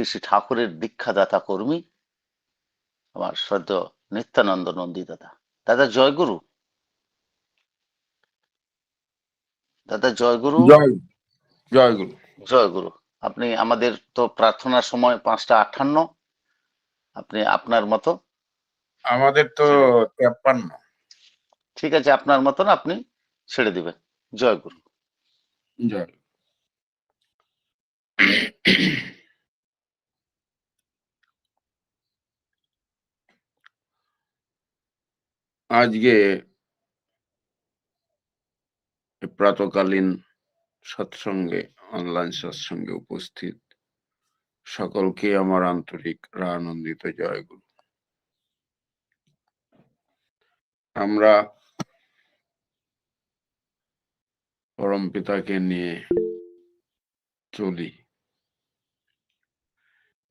শ্রী শ্রী ঠাকুরের দীক্ষাদাতা কর্মী আমার সদ্য নিত্যানন্দ নন্দী দাদা। দাদা জয়গুরু দাদা জয়গুরু জয় জয় গুরু। জয়গুরু আপনি আমাদের তো প্রার্থনার সময় পাঁচটা আটান্ন আপনি আপনার মতো। আমাদের তো তেপ্পান্ন। ঠিক আছে আপনার মতন আপনি ছেড়ে দিবেন। জয়গুরু জয়। আজকে প্রাতকালীন সৎসঙ্গে অনলাইন সৎসঙ্গে উপস্থিত সকলকে আমার আন্তরিক আনন্দিত জয়গুরু আমরা পরম পিতাকে নিয়ে চলি।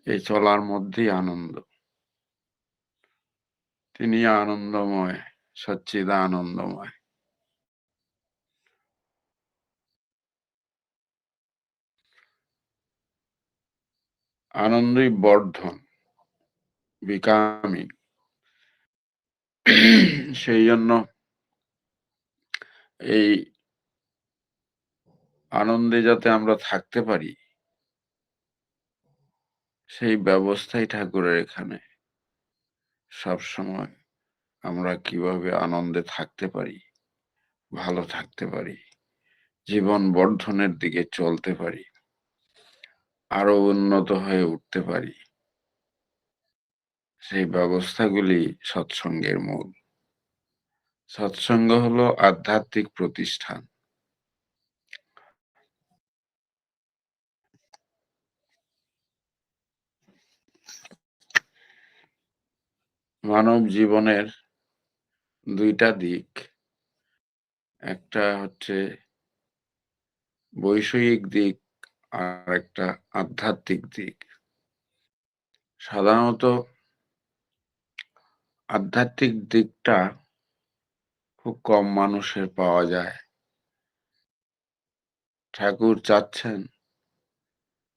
এই চলার মধ্যেই আনন্দ। তিনি আনন্দময় সচ্চিদা আনন্দময় আনন্দই বর্ধন, বিকামিং। সেই জন্য এই আনন্দে যাতে আমরা থাকতে পারি, সেই ব্যবস্থাই ঠাকুরের এখানে। সব সময় আমরা কীভাবে আনন্দে থাকতে পারি, ভালো থাকতে পারি, জীবন বর্ধনের দিকে চলতে পারি, আরও উন্নত হয়ে উঠতে পারি, সেই ব্যবস্থাগুলি সৎসঙ্গের মূল। সৎসঙ্গ হলো আধ্যাত্মিক প্রতিষ্ঠান। মানব জীবনের দুইটা দিক। একটা হচ্ছে বৈষয়িক দিক, আর একটা আধ্যাত্মিক দিক। সাধারণত আধ্যাত্মিক দিকটা খুব কম মানুষের পাওয়া যায়। ঠাকুর চাচ্ছেন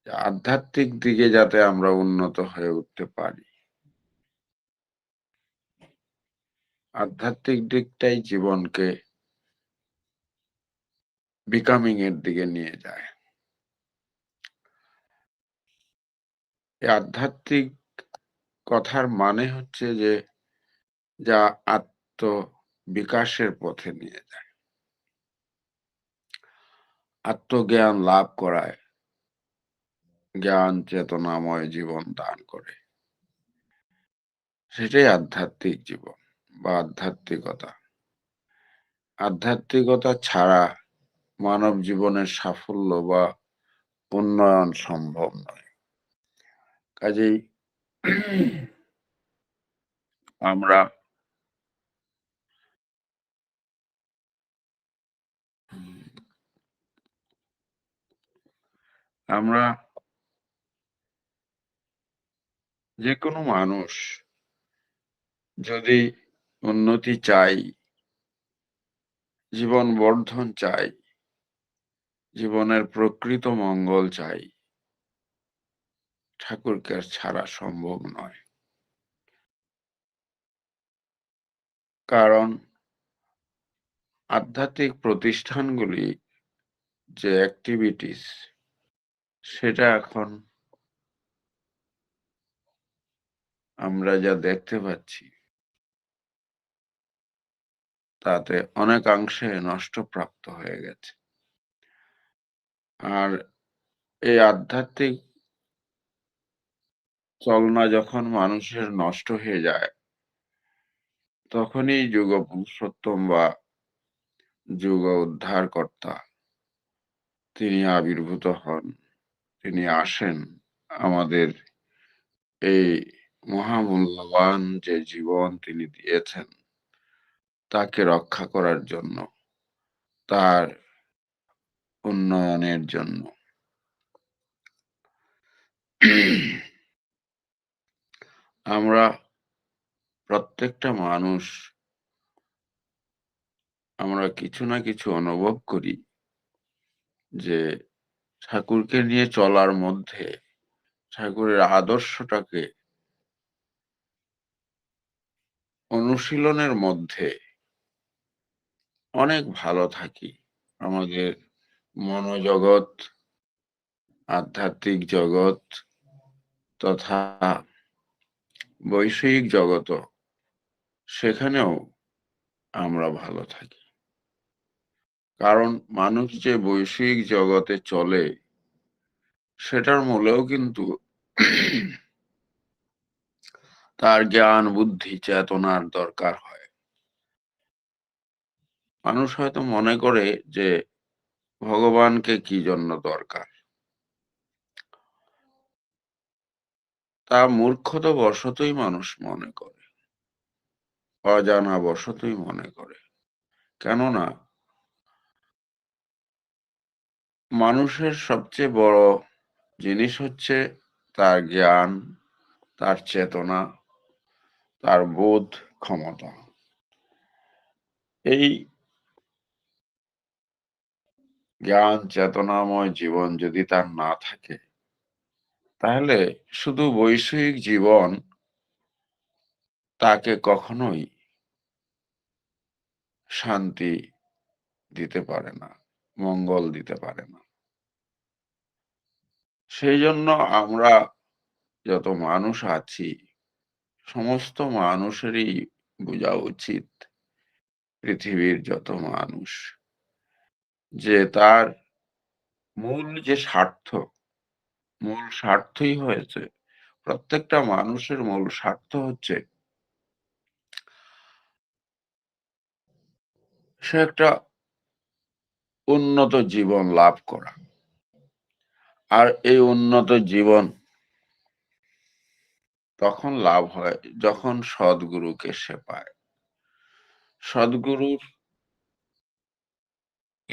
আধ্যাত্মিক দিকে যাতে আমরা উন্নত হয়ে উঠতে পারি। আধ্যাত্মিক দিকটাই জীবনকে বিকামিং এর দিকে নিয়ে যায়। আধ্যাত্মিক কথার মানে হচ্ছে যে, যা আত্ম বিকাশের পথে নিয়ে যায়। আত্মজ্ঞান লাভ করায়, জ্ঞান, চেতনাময় জীবন দান করে। সেটাই আধ্যাত্মিক জীবন। বা আধ্যাত্মিকতা। আধ্যাত্মিকতা ছাড়া মানব জীবনের সাফল্য বা উন্নয়ন সম্ভব নয়। কাজেই আমরা আমরা যে কোনো মানুষ যদি উন্নতি চাই জীবন বর্ধন চাই, জীবনের প্রকৃত মঙ্গল চাই। ঠাকুরকে ছাড়া সম্ভব নয়। কারণ আধ্যাত্মিক প্রতিষ্ঠানগুলি যে অ্যাক্টিভিটিস সেটা এখন আমরা যা দেখতে পাচ্ছি তাতে অনেকাংশে নষ্টপ্রাপ্ত হয়ে গেছে। আর এই আধ্যাত্মিক চলনা যখন মানুষের নষ্ট হয়ে যায়, তখনই যুগ পুরুষোত্তম বা যুগ উদ্ধারকর্তা তিনি আবির্ভূত হন, তিনি আসেন আমাদের এই মহামূল্যবান যে জীবন তিনি দিয়েছেন। তাকে রক্ষা করার জন্য, তার উন্নয়নের জন্য। আমরা প্রত্যেকটা মানুষ আমরা কিছু না কিছু অনুভব করি যে ঠাকুরকে নিয়ে চলার মধ্যে ঠাকুরের আদর্শটাকে অনুশীলনের মধ্যে অনেক ভালো থাকি। আমাদের মনোজগৎ, আধ্যাত্মিক জগৎ তথা বৈষয়িক জগৎ সেখানেও আমরা ভালো থাকি। কারণ মানুষ যে বৈষয়িক জগতে চলে, সেটার মূলেও কিন্তু তার জ্ঞান, বুদ্ধি, চেতনার দরকার হয়। মানুষ হয়তো মনে করে যে ভগবানকে কি জন্য দরকার? তা মূর্খতা বশতই মানুষ মনে করে। অজানা বশতই মনে করে। কেননা মানুষের সবচেয়ে বড় জিনিস হচ্ছে তার জ্ঞান, তার চেতনা, তার বোধ ক্ষমতা। এই জ্ঞান, চেতনাময় জীবন যদি তার না থাকে, তাহলে শুধু বৈষয়িক জীবন তাকে কখনোই শান্তি দিতে পারে না, মঙ্গল দিতে পারে না। সেই জন্য আমরা যত মানুষ আছি, সমস্ত মানুষেরই বোঝা উচিত, পৃথিবীর যত মানুষ। যে তার মূল যে স্বার্থ, মূল স্বার্থই হয়েছে, প্রত্যেকটা মানুষের মূল স্বার্থ হচ্ছে সে একটা উন্নত জীবন লাভ করা। আর এই উন্নত জীবন তখন লাভ হয় যখন সদ্গুরুকে সে পায়। সদ্গুরুর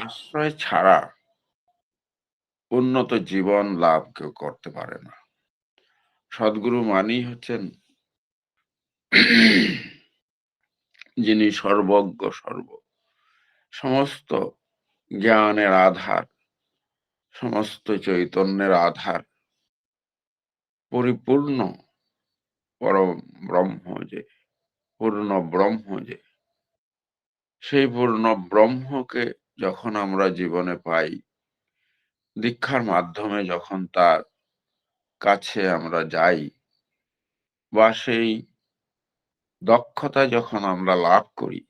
আশ্রয় ছাড়া উন্নত জীবন লাভ কেউ করতে পারে না। সদ্গুরু মানেই হচ্ছেন যিনি সর্বজ্ঞ সর্ব। সমস্ত জ্ঞানের আধার, সমস্ত চৈতন্যের আধার পরিপূর্ণ পরম ব্রহ্ম যে, পূর্ণ ব্রহ্ম যে, সেই পূর্ণ ব্রহ্মকে যখন আমরা জীবনে পাই, দীক্ষার মাধ্যমে যখন তার কাছে আমরা যাই বা সেই দক্ষতা যখন আমরা লাভ করি,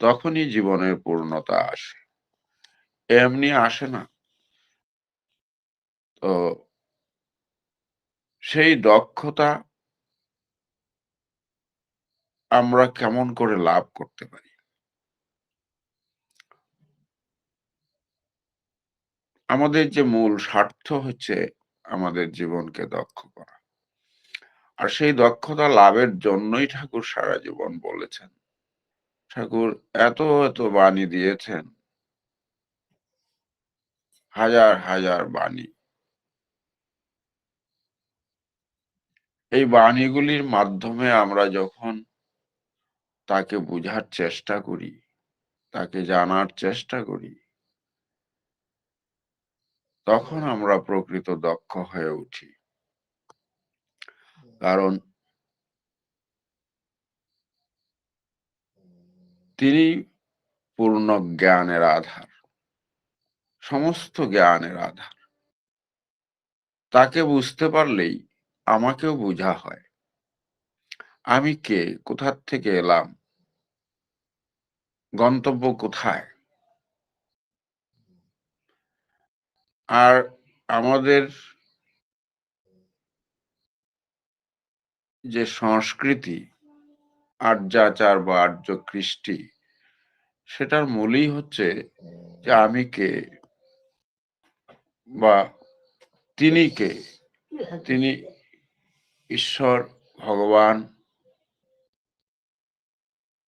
তখনই জীবনের পূর্ণতা আসে। এমনি আসে না। তো সেই দক্ষতা আমরা কেমন করে লাভ করতে পারি? আমাদের যে মূল স্বার্থ হচ্ছে আমাদের জীবনকে দক্ষ করা। আর সেই দক্ষতা লাভের জন্যই ঠাকুর সারা জীবন বলেছেন। ঠাকুর এত এত বাণী দিয়েছেন। হাজার হাজার বাণী। এই বাণীগুলির মাধ্যমে আমরা যখন তাকে বুঝার চেষ্টা করি, তাকে জানার চেষ্টা করি তখন আমরা প্রকৃত দক্ষ হয়ে উঠি। কারণ তিনি পূর্ণ জ্ঞানের আধার, সমস্ত জ্ঞানের আধার। তাকে বুঝতে পারলেই আমাকেও বোঝা হয়, আমি কে, কোথার থেকে এলাম, গন্তব্য কোথায়? আর আমাদের যে সংস্কৃতি, আর্যাচার বা আর্য কৃষ্টি সেটার মূলই হচ্ছে যে আমি কে বা তিনি কে? তিনি ঈশ্বর, ভগবান।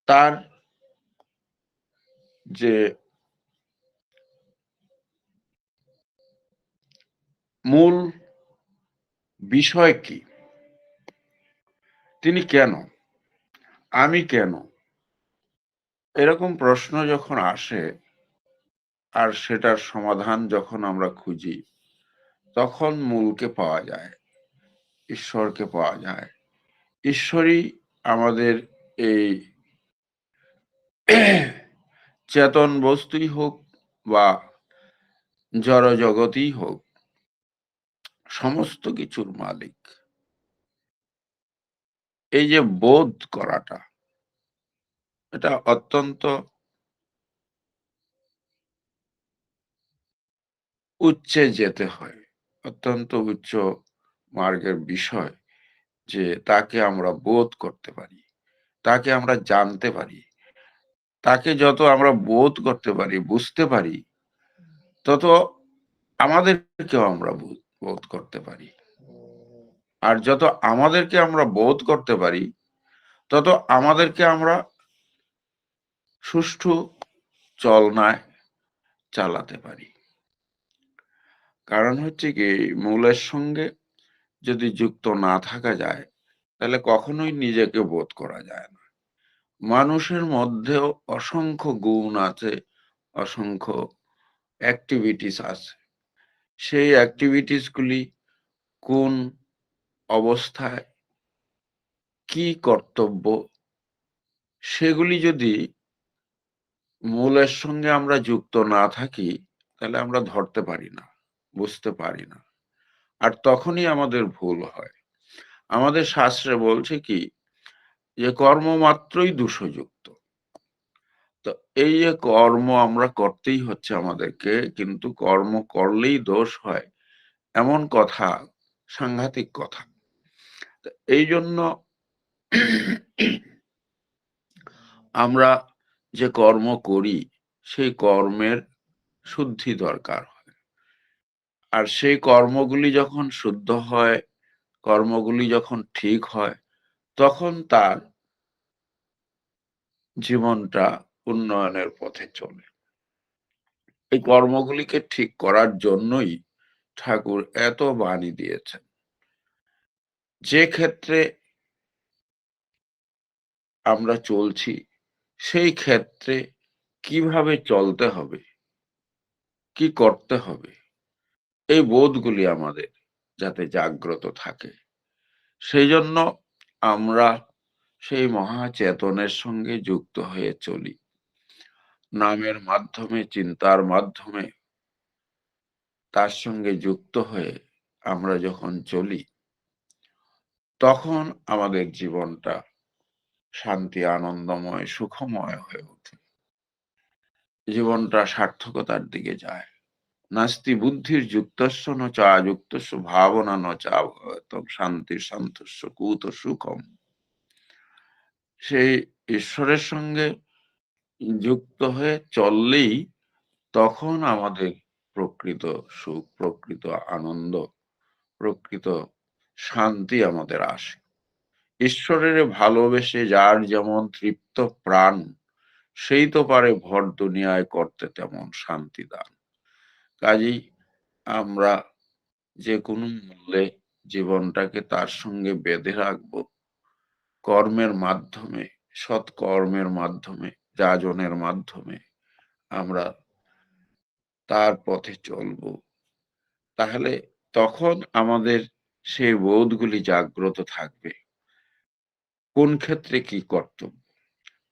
তার যে মূল বিষয় কি? তিনি কেন? আমি কেন? এরকম প্রশ্ন যখন আসে, আর সেটার সমাধান যখন আমরা খুঁজি, তখন মূলকে পাওয়া যায়, ঈশ্বরকে পাওয়া যায়। ঈশ্বরই আমাদের এই চেতন বস্তুই হোক বা জড় জগতই হোক সমস্ত কিছুর মালিক। এই যে বোধ করাটা, এটা অত্যন্ত উচ্চে যেতে হয়, অত্যন্ত উচ্চ মার্গের বিষয় যে তাকে আমরা বোধ করতে পারি, তাকে আমরা জানতে পারি, তাকে যত আমরা বোধ করতে পারি, বুঝতে পারি, তত আমাদেরকেও আমরা বোধ বোধ করতে পারি। আর যত আমাদেরকে আমরা বোধ করতে পারি, তত আমাদেরকে আমরা সুষ্ঠু চলনায় চালাতে পারি। কারণ হচ্ছে কি, মূলের সঙ্গে যদি যুক্ত না থাকা যায়, তাহলে কখনোই নিজেকে বোধ করা যায় না। মানুষের মধ্যেও অসংখ্য গুণ আছে, অসংখ্য অ্যাক্টিভিটিস আছে। সেই অ্যাক্টিভিটিস গুলি কোন অবস্থায়, কি কর্তব্য, সেগুলি যদি মূলের সঙ্গে আমরা যুক্ত না থাকি, তাহলে আমরা ধরতে পারি না, বুঝতে পারি না। আর তখনই আমাদের ভুল হয়। আমাদের শাস্ত্রে বলছে কি, যে কর্ম মাত্রই দোষযুক্ত। এই যে কর্ম আমরা করতেই হচ্ছে আমাদেরকে, কিন্তু কর্ম করলেই দোষ হয়। এমন কথা, সাংঘাতিক কথা। এই জন্য আমরা যে কর্ম করি, সেই কর্মের শুদ্ধি দরকার হয়। আর সেই কর্মগুলি যখন শুদ্ধ হয়, কর্মগুলি যখন ঠিক হয়, তখন তার জীবনটা উন্নয়নের পথে চলে। এই কর্মগুলিকে ঠিক করার জন্যই ঠাকুর এত বাণী দিয়েছেন। যে ক্ষেত্রে আমরা চলছি, সেই ক্ষেত্রে কীভাবে চলতে হবে, কি করতে হবে, এই বোধগুলি আমাদের যাতে জাগ্রত থাকে। সেই জন্য আমরা সেই মহাচেতনের সঙ্গে যুক্ত হয়ে চলি। নামের মাধ্যমে, চিন্তার মাধ্যমে তার সঙ্গে যুক্ত হয়ে আমরা যখন চলি, তখন আমাদের জীবনটা শান্তি, আনন্দময়, সুখময় হয়ে ওঠে। জীবনটা সার্থকতার দিকে যায়। নাস্তি বুদ্ধির যুক্তস্য ন চা যুক্তস্য ভাবনা ন চা শান্তির সন্তস্য কুত সুখম। সেই ঈশ্বরের সঙ্গে যুক্ত হয়ে চললেই তখন আমাদের প্রকৃত সুখ, প্রকৃত আনন্দ, প্রকৃত শান্তি আমাদের আসে। ঈশ্বরের ভালোবেসে যার যেমন তৃপ্ত প্রাণ, সেই তো পারে ভর দুনিয়ায় করতে তেমন শান্তি দান। কাজেই আমরা যে কোনো মূল্যে জীবনটাকে তার সঙ্গে বেঁধে রাখব, কর্মের মাধ্যমে সৎ কর্মের মাধ্যমে। যাজনের মাধ্যমে আমরা তার পথে চলব। তাহলে তখন আমাদের সেই বোধগুলি জাগ্রত থাকবে। কোন ক্ষেত্রে কি কর্তব্য?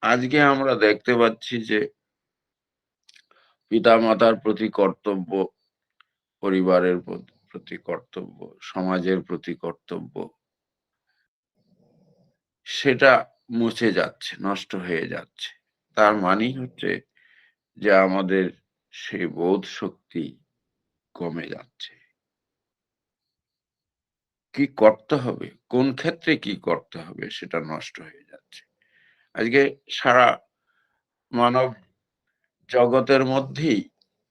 আজকে আমরা দেখতে পাচ্ছি যে পিতা মাতার প্রতি কর্তব্য, পরিবারের প্রতি কর্তব্য, সমাজের প্রতি কর্তব্য, সেটা মুছে যাচ্ছে, নষ্ট হয়ে যাচ্ছে। তার মানেই হচ্ছে যে আমাদের সেই বোধ শক্তি কমে যাচ্ছে। কি করতে হবে? কোন ক্ষেত্রে কি করতে হবে সেটা নষ্ট হয়ে যাচ্ছে। আজকে সারা মানব জগতের মধ্যেই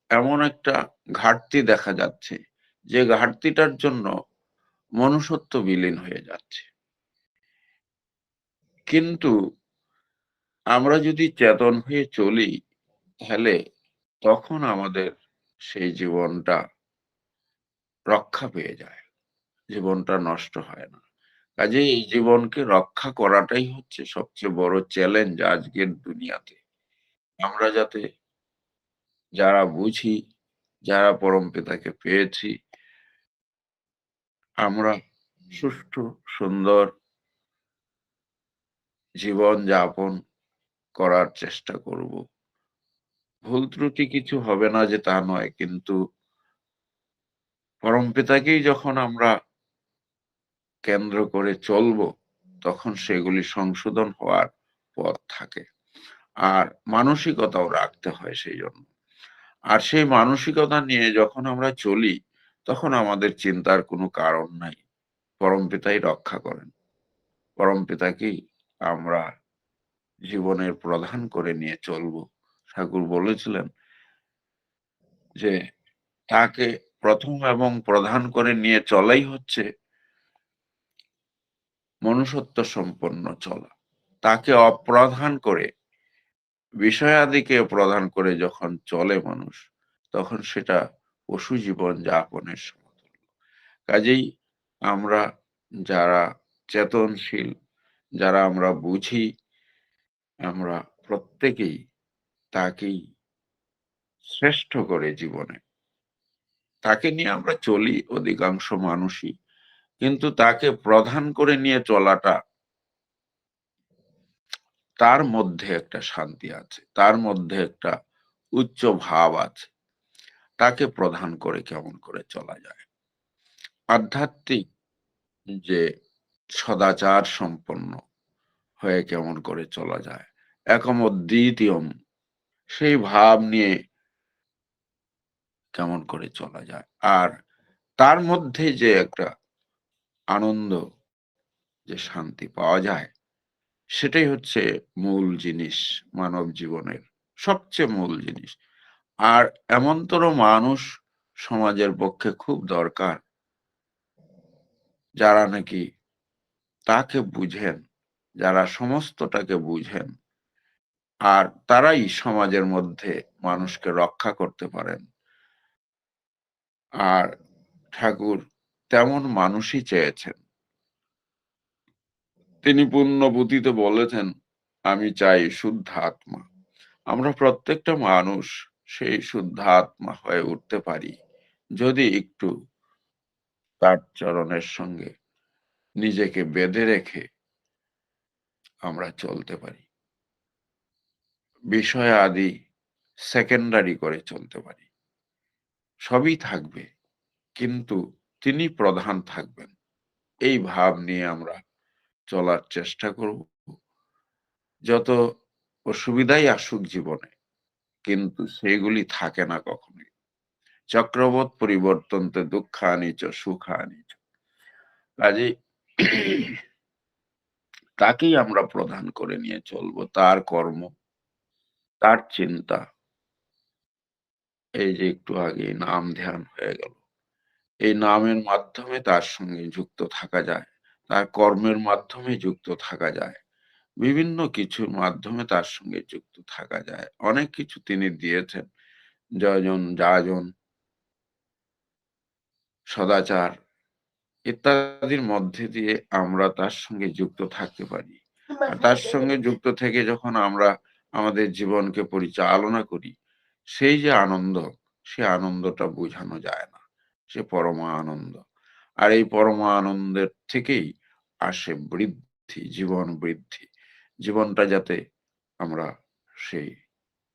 এমন একটা ঘাটতি দেখা যাচ্ছে যে ঘাটতিটার জন্য মনুষ্যত্ব বিলীন হয়ে যাচ্ছে। কিন্তু আমরা যদি চেতন হয়ে চলি, তাহলে তখন আমাদের সেই জীবনটা রক্ষা পেয়ে যায়। জীবনটা নষ্ট হয় না। কাজে এই জীবনকে রক্ষা করাটাই হচ্ছে সবচেয়ে বড় চ্যালেঞ্জ আজকের দুনিয়াতে। আমরা যাতে, যারা বুঝি, যারা পরম পিতাকে পেয়েছি, আমরা সুষ্ঠু, সুন্দর জীবন যাপন করার চেষ্টা করব। ভুল ত্রুটি কিছু হবে না যে তা নয়, কিন্তু পরমপিতাকেই যখন আমরা কেন্দ্র করে চলব, তখন সেগুলি সংশোধন হওয়ার পথ থাকে। আর মানসিকতাও রাখতে হয় সেই জন্য। আর সেই মানসিকতা নিয়ে যখন আমরা চলি, তখন আমাদের চিন্তার কোনো কারণ নাই। পরমপিতাই রক্ষা করেন। পরমপিতাকেই আমরা জীবনের প্রধান করে নিয়ে চলব। ঠাকুর বলেছিলেন যে, তাকে প্রথম এবং প্রধান করে নিয়ে চলাই হচ্ছে মনুষ্যত্ব সম্পন্ন চলা। তাকে অপ্রধান করে, বিষয়াদিকে প্রধান করে যখন চলে মানুষ, তখন সেটা পশু জীবন যাপনের সমতুল্য। কাজেই আমরা যারা চেতনশীল, যারা আমরা বুঝি আমরা প্রত্যেকেই তাকেই শ্রেষ্ঠ করে জীবনে। তাকে নিয়ে আমরা চলি অধিকাংশ মানুষই, কিন্তু তাকে প্রধান করে নিয়ে চলাটা তার মধ্যে একটা শান্তি আছে, তার মধ্যে একটা উচ্চ ভাব আছে। তাকে প্রধান করে কেমন করে চলা যায়? আধ্যাত্মিক যে সদাচার সম্পন্ন হয়ে কেমন করে চলা যায়। একম দ্বিতীয়ম, সেই ভাব নিয়ে কেমন করে চলা যায়। আর তার মধ্যে যে একটা আনন্দ, যে শান্তি পাওয়া যায়, সেটাই হচ্ছে মূল জিনিস মানব জীবনের, সবচেয়ে মূল জিনিস। আর এমনতর মানুষ সমাজের পক্ষে খুব দরকার, যারা নাকি তাকে বুঝেন যারা সমস্তটাকে বুঝেন আর তারাই সমাজের মধ্যে মানুষকে রক্ষা করতে পারেন। আর ঠাকুর তেমন মানুষই চেয়েছেন। তিনি পুণ্যপুতিতে বলেছেন, আমি চাই শুদ্ধ আত্মা। আমরা প্রত্যেকটা মানুষ সেই শুদ্ধ আত্মা হয়ে উঠতে পারি, যদি একটু তার চরণের সঙ্গে নিজেকে বেঁধে রেখে আমরা চলতে পারি। বিষয় আদি সেকেন্ডারি করে চলতে পারি। সবই থাকবে, কিন্তু তিনি প্রধান থাকবেন। এই ভাব নিয়ে আমরা চলার চেষ্টা করব। যত অসুবিধাই আসুক জীবনে, কিন্তু সেগুলি থাকে না কখনোই। চক্রবত পরিবর্তনতে দুঃখ আনিচ সুখ আনিচ কাজে তাকেই আমরা প্রধান করে নিয়ে চলবো, তার কর্ম, তার চিন্তা। এই যে একটু আগে নাম ধ্যান হয়ে গেল। এই নামের মাধ্যমে তার সঙ্গে যুক্ত থাকা যায়, তার কর্মের মাধ্যমে যুক্ত থাকা যায়, বিভিন্ন কিছুর মাধ্যমে তার সঙ্গে যুক্ত থাকা যায়। অনেক কিছু তিনি দিয়েছেন জয়জন যাজন, সদাচার ইত্যাদির মধ্যে দিয়ে আমরা তার সঙ্গে যুক্ত থাকতে পারি। আর তার সঙ্গে যুক্ত থেকে যখন আমরা আমাদের জীবনকে পরিচালনা করি সেই যে আনন্দ সে আনন্দটা বোঝানো যায় না। সে পরমা আনন্দ আর এই পরমা আনন্দের থেকেই আসে বৃদ্ধি জীবন বৃদ্ধি। জীবনটা যাতে আমরা সেই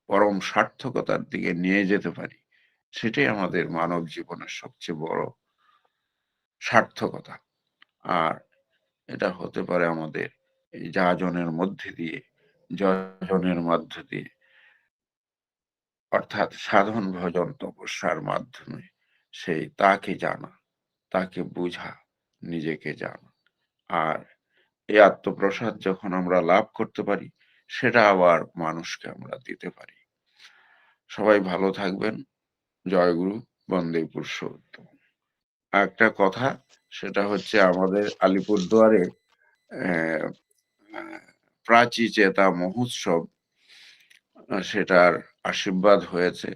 পরম সার্থকতার দিকে নিয়ে যেতে পারি সেটাই আমাদের মানব জীবনের সবচেয়ে বড় সার্থকতা। আর এটা হতে পারে আমাদের এই যাজনের মধ্যে দিয়ে, যজনের মধ্য দিয়ে। অর্থাৎ সাধন ভজন তপস্যার মাধ্যমে সেই তাকে জানা, তাকে বুঝা, নিজেকে জানা। আর এই আত্মপ্রসাদ যখন আমরা লাভ করতে পারি, সেটা আবার মানুষকে আমরা দিতে পারি। সবাই ভালো থাকবেন। জয়গুরু, বন্দে পুরুষোত্তম। একটা কথা, সেটা হচ্ছে আমাদের আলিপুরদুয়ারে প্রাচী চেতা মহোৎসব সেটার আশীর্বাদ হয়েছে।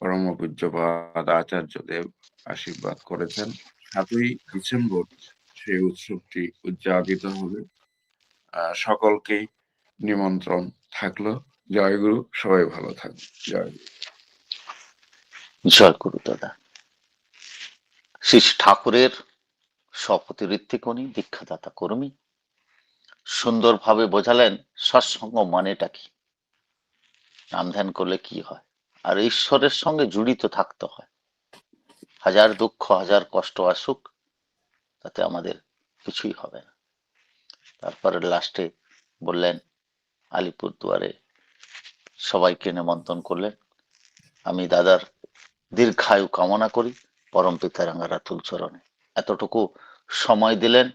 পরম পূজ্যপাদ আচার্যদেব আশীর্বাদ করেছেন। সাতই ডিসেম্বর সেই উৎসবটি উদযাপিত হবে। সকলকেই নিমন্ত্রণ থাকল। জয়গুরু, সবাই ভালো থাকবে জয়। জয় গুরু দাদা। শ্রী ঠাকুরের সভাপতি ঋত্বিক উনি দীক্ষাদাতা কর্মী, সুন্দরভাবে বোঝালেন সৎসঙ্গ মানেটা কি? নাম ধ্যান করলে কি হয়? আর ঈশ্বরের সঙ্গে জড়িত থাকতে হয়। হাজার দুঃখ, হাজার কষ্ট আসুক, তাতে আমাদের কিছুই হবে না। তারপরে লাস্টে বললেন, আলিপুর দুয়ারে সবাইকে নিমন্ত্রণ করলেন। আমি দাদার দীর্ঘায়ু কামনা করি। পরম পিতা রাঙ্গারাতুল চরণে এতটুকু সময় দিলেন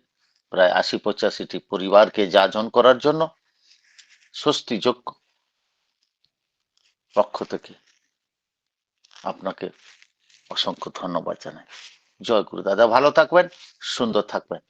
প্রায় আশি পঁচাশিটি পরিবারকে যাজন করার জন্য স্বস্তি যোগ্য পক্ষ থেকে আপনাকে অসংখ্য ধন্যবাদ জানাই। জয় গুরু। দাদা ভালো থাকবেন, সুন্দর থাকবেন।